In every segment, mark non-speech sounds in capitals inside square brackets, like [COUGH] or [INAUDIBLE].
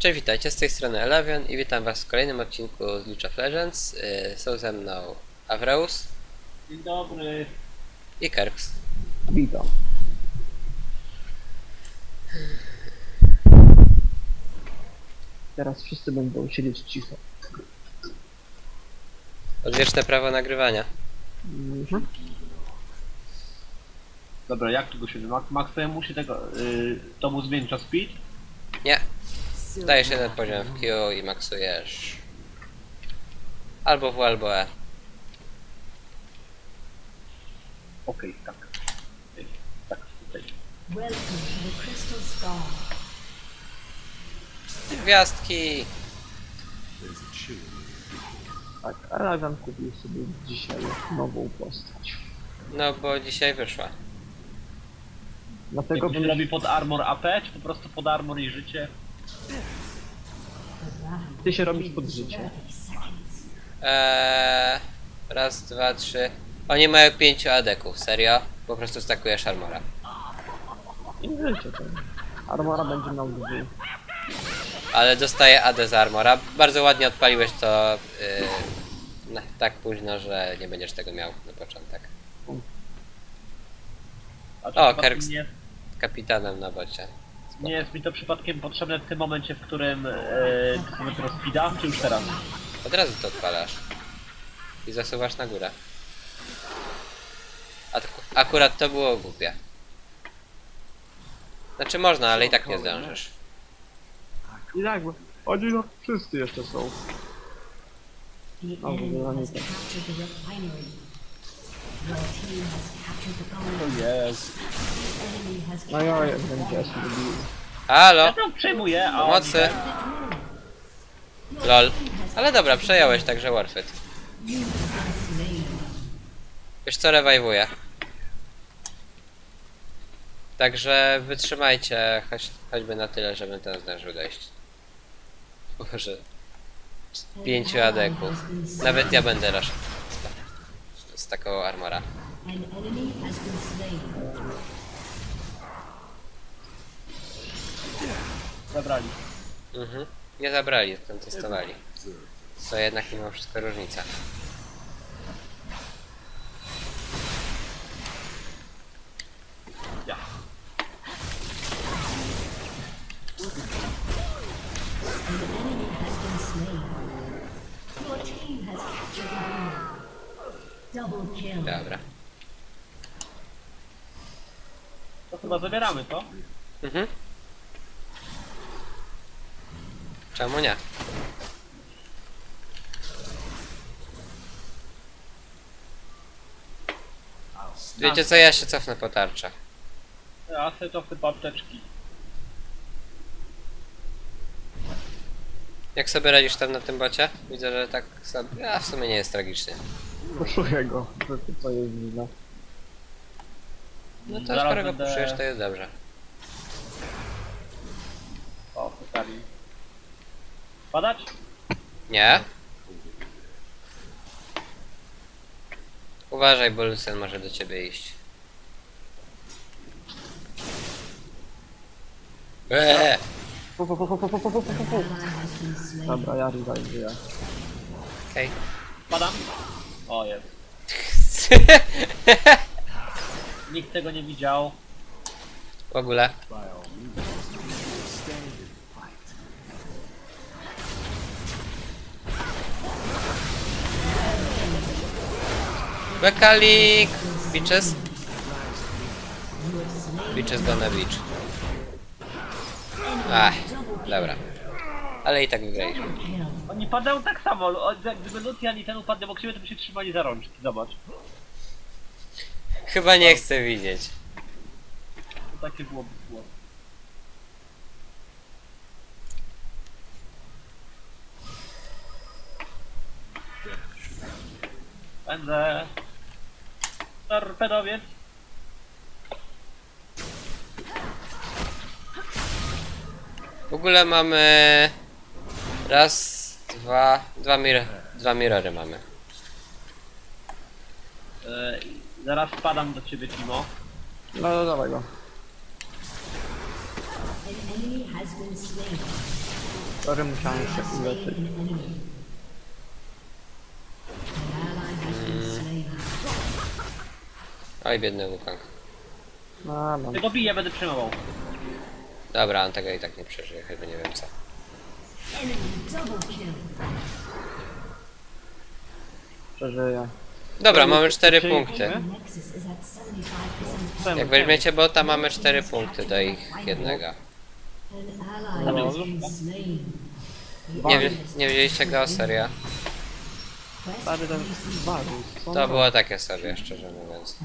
Cześć, witajcie, z tej strony Eleven i witam was w kolejnym odcinku z League of Legends. Yy, Są ze mną Avreus Dzień dobry. i Kerks. Witam. Teraz wszyscy będą siedzieć cicho. Odwieczne prawo nagrywania. Mhm. Dobra, jak tu go się Max, Max musi tego. Y, to mu zmieńcza speed? Nie. Dajesz jeden poziom w Q i maksujesz albo W, albo E. Okej, tak. Okej, Tak, tutaj. Welcome to the Crystal Skull. Gwiazdki! Tak, Eleven kupił sobie dzisiaj nową postać. No bo dzisiaj wyszła. Dlatego Jak się bym robi pod armor AP, czy po prostu pod armor i życie? Ty się robisz pod życie. Eee, raz, dwa, trzy. Oni mają pięciu adeków, serio? Po prostu stakujesz armora. I życie to. Armora będzie miał dwie. Ale dostaję AD z armora. Bardzo ładnie odpaliłeś to yy, na, tak późno, że nie będziesz tego miał na początek. A czy O, Kerks. Nie, Kapitanem na bocie. Nie jest mi to przypadkiem potrzebne w tym momencie, w którym e, sobie teraz speeda, czy już teraz? Od razu to odpalasz. I zasuwasz na górę. A akurat to było głupie. Znaczy można, ale i tak nie zdążysz. I tak, bo oni no wszyscy jeszcze są. Captured the To gold. jest. No ja jak będzie się robił. Halo? Ja tam przejmuję, a on... Pomocy! Lol. Ale dobra, przejąłeś, także worth it. Wiesz co, rewajwuję. Także wytrzymajcie choć, choćby na tyle, żebym ten zdążył dojść. Boże. Pięciu adeków. Nawet ja będę rush z, z taką armora. An enemy has been slain. Zabrali. Mhm. Nie zabrali, testowali. Co jednak mimo wszystko różnica. Dobra. To chyba zabieramy to. Mhm. Czemu nie? Wiecie co, ja się cofnę po tarczę. Ja sobie to chyba apteczki. Jak sobie radzisz tam na tym bocie? Widzę, że tak sobie... A w sumie nie jest tragicznie. Poszuję go, że to jest wina. No to Zaraz skoro go będę- puszujesz, to jest dobrze. O, pytali. Padać? Nie? Uważaj, bo Lucen może do ciebie iść. Eee! Slain. Dobra, ja rewajduję. Okej. Padam? O, jest. [LAUGHS] Nikt tego nie widział. w ogóle. Bekalik! Bitches? Bitches gonna beach. Ach, dobra. Ale i tak wygraliśmy. Oni padają tak samo. o, jak Gdyby Lucian i ten upadł obok siebie, to by się trzymali za rączki. Zobacz. Chyba nie chcę widzieć. To takie byłoby było. Będę... Torpedowiec. W ogóle mamy... Raz, dwa... Dwa, mir dwa mirory mamy. E, zaraz wpadam do ciebie, Timo. No, no dawaj go. Sorry, musiałem się uleczyć. Oj, biedny Wukong. A, no. Tego biję, będę przejmował. Dobra, on tego i tak nie przeżyje, chyba nie wiem co. Przeżyję. Dobra, mamy 4 Czyli- punkty. Nexus is at 75%. Czemu? Jak weźmiecie bota, mamy 4 punkty do ich jednego. No. Nie, nie wzięliście go, serio? Stary ten co To było takie sobie, szczerze mówiąc.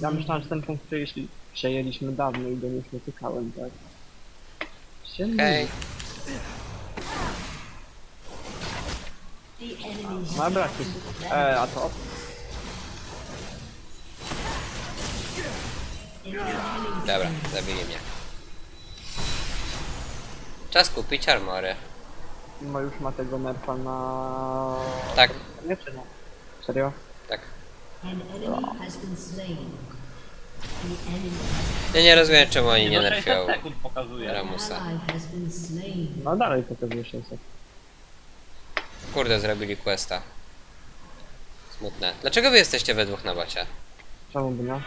Ja myślałem, że ten punkt jeśli przejęliśmy dawno i do nich nie tykałem, tak? Się Ma braki. E, a to? Dobra, zabili mnie. Czas kupić armory. No już ma tego nerfa na... Tak, Nie czy nie? Serio? tak. Ja nie rozumiem czemu oni nie 600 nerfią sekund pokazuje. Ramusa. No dalej pewnie 600. Kurde, zrobili questa. Smutne. Dlaczego wy jesteście we dwóch na bocie? Czemu by nie?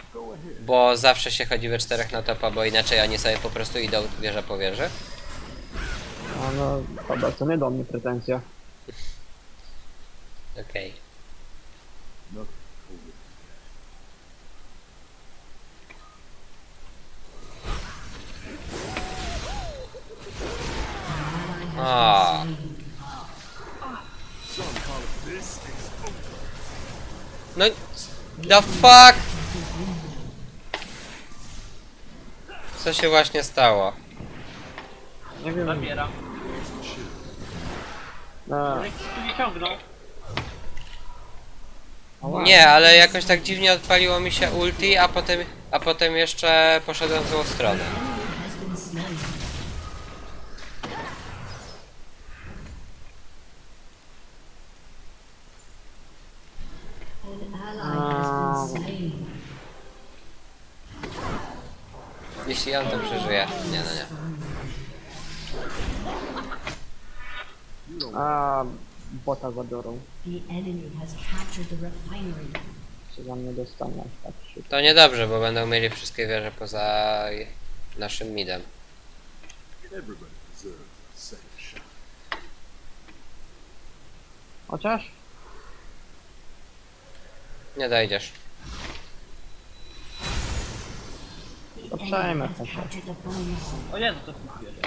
Bo zawsze się chodzi we czterech na topa, bo inaczej oni sobie po prostu idą wieża po wieży? A no, dobra, to nie do mnie pretensja. Okej. A. No, the fuck? Co się właśnie stało? Nie wiem. Zabieram. A, Nikt tu nie ciągnął. ała. Nie, ale jakoś tak dziwnie odpaliło mi się ulti, a potem, a potem jeszcze poszedłem w złą stronę. has been slain. An ally has been slain. Jeśli on to przeżyje. Nie, no nie. A, bota zabiorą. The enemy has captured the refinery. Się za mnie dostanie aż tak szybko. To niedobrze, bo będą mieli wszystkie wieże poza naszym midem. Everybody deserves a second shot. Chociaż? Nie dojdziesz. The To enemy przejmę has chociaż. captured the bonus. O Jezu, to bierze.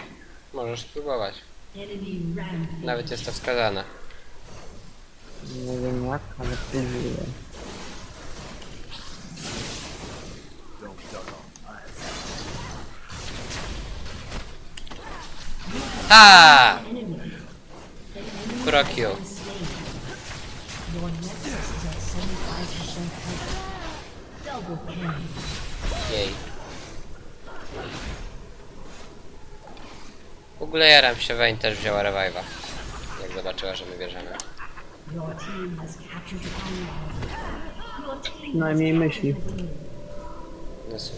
Możesz spróbować. Enemy rampage. Nawet jest to wskazane. Nie wiem jak, ale próbuję. Don't duck off. A! Enemy. The enemy Kurokio. has been slain. Your nexus is at 75% health. Double kill. Jej. W ogóle jaram się, Wayne też wzięła revive'a. Jak zobaczyła, że my bierzemy. Team Przynajmniej myśli. No cóż.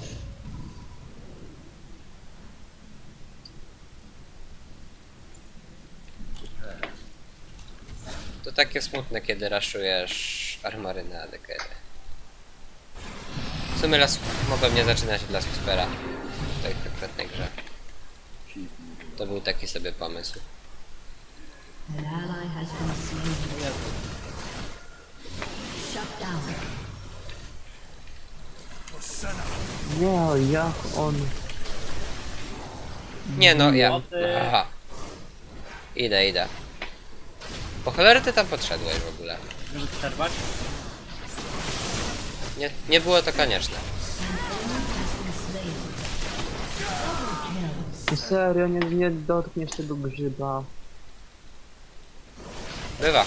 To takie smutne, kiedy raszujesz armory na ADKR. W sumie las mogłem nie zaczynać od Last Whispera w tej konkretnej grze. To był taki sobie pomysł. An ally has been slain. Shut down. Nie, jak on... Nie no, ja... Aha. Idę, idę. Po cholery ty tam podszedłeś w ogóle. Żeby przerwać. Nie, nie było to konieczne. Serio, nie, nie dotkniesz tego grzyba. Bywa.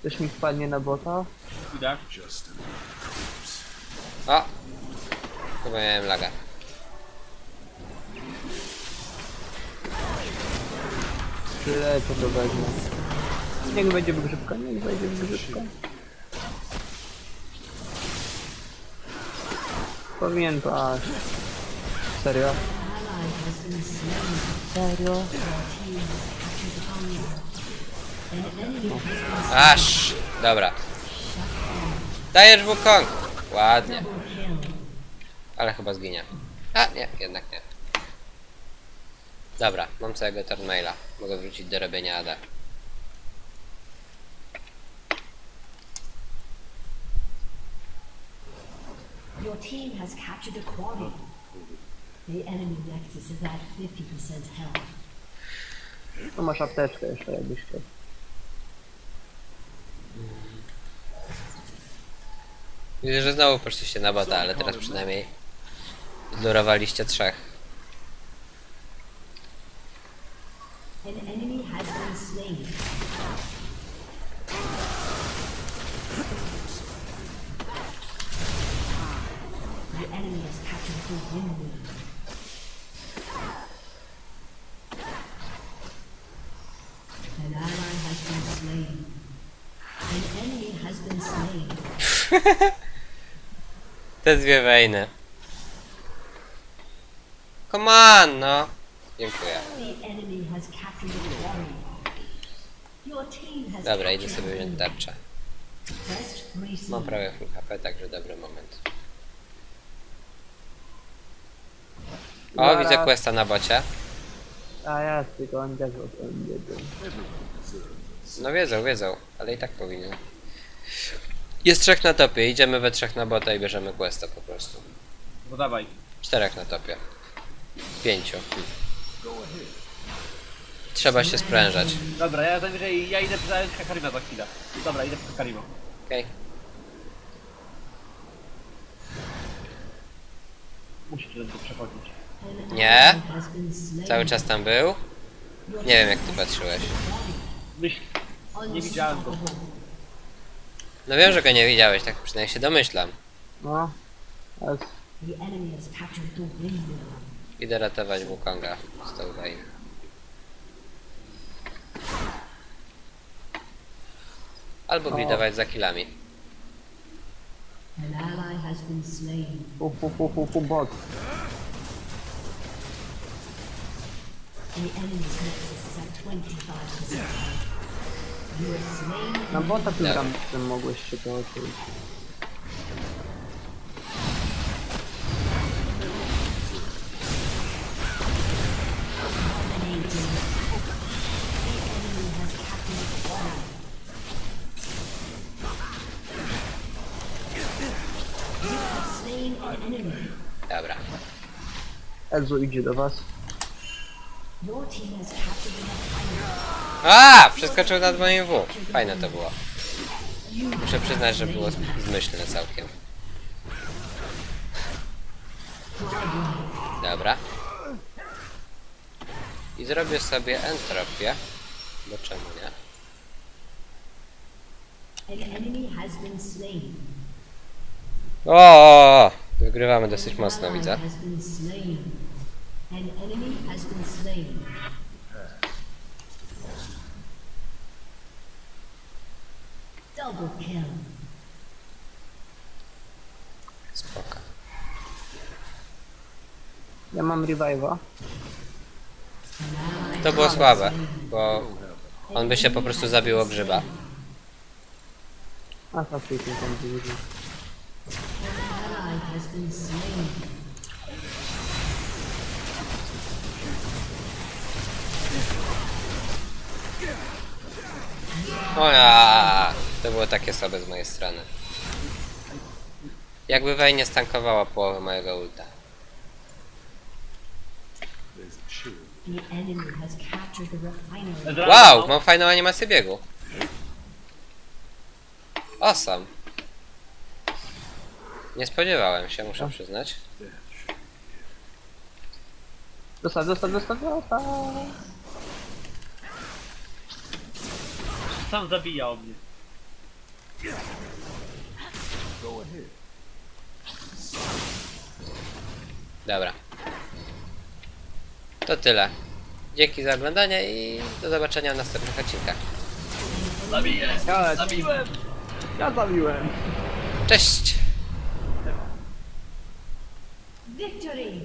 Ktoś mi wpadnie na bota? Just O! Chyba miałem laga. Tyle, to wezmę. Niech będzie w grzybka, niech będzie w grzybka. Powinien paść. Serio? Serio? Aż! Dobra. Dajesz Wukong! Ładnie. Ale chyba zginie. A, nie, jednak nie. Dobra, mam całego turnmaila. Mogę wrócić do robienia AD. Your team has captured a quarry. The enemy nexus is at 50% health. Tu masz apteczkę jeszcze jakbyś chciał. Widzę, że znowu poszliście na bota, ale teraz przynajmniej zlurowaliście trzech. [LAUGHS] Te dwie wejny. Come on, no. Dziękuję. Dobra, idę sobie wziąć tarczę. Mam prawie full HP, także dobry moment. O, widzę questa na bocie. A ja tylko on też o tym wiedział. No wiedzą, wiedzą, ale i tak powinien. Jest trzech na topie, idziemy we trzech na bota i bierzemy questa po prostu. No dawaj. Czterech na topie. Pięciu. Trzeba się sprężać. Dobra, ja najwyżej, ja idę zająć Kakarina za chwilę. Dobra, idę po Kakarima. Okej. Musicie tu przechodzić. Nie. Cały czas tam był. Nie wiem jak tu patrzyłeś. Myśl, nie widziałem go. No wiem, że go nie widziałeś, tak przynajmniej się domyślam. No. Idę ratować Wukonga z tą wejną. Albo gridować za killami. An ally has been slain. fu fu fu fu fu bot. Na bota tym tam mogłeś się to enemy. Dobra. Ezu idzie do was. Your team has captured an enemy. A! Przeskoczył nad moim W. Fajne to było. Muszę przyznać, że było zmyślne całkiem. Dobra. I zrobię sobie entropię. Bo czemu nie? O! Wygrywamy dosyć mocno, widzę. An enemy has been slain. Double kill. Spoko. Ja mam revive'a. To było słabe, bo on by się po prostu zabił o grzyba. A faktycznie tam dużo. An ally has been slain. O ja! To było takie słabe z mojej strony. Jakby Wej nie stankowała połowę mojego ulta. There's a shield. The enemy has captured the refinery. Ezra, Wow! no. Mam fajną animację biegu. Awesome. Nie spodziewałem się, muszę przyznać. Dostał, dostał, dostał, dostał. Sam zabijał mnie. Dobra. To tyle. Dzięki za oglądanie i do zobaczenia w następnych odcinkach. Zabiję! Ja, Zabiłem! ja zabiłem. Cześć! Victory!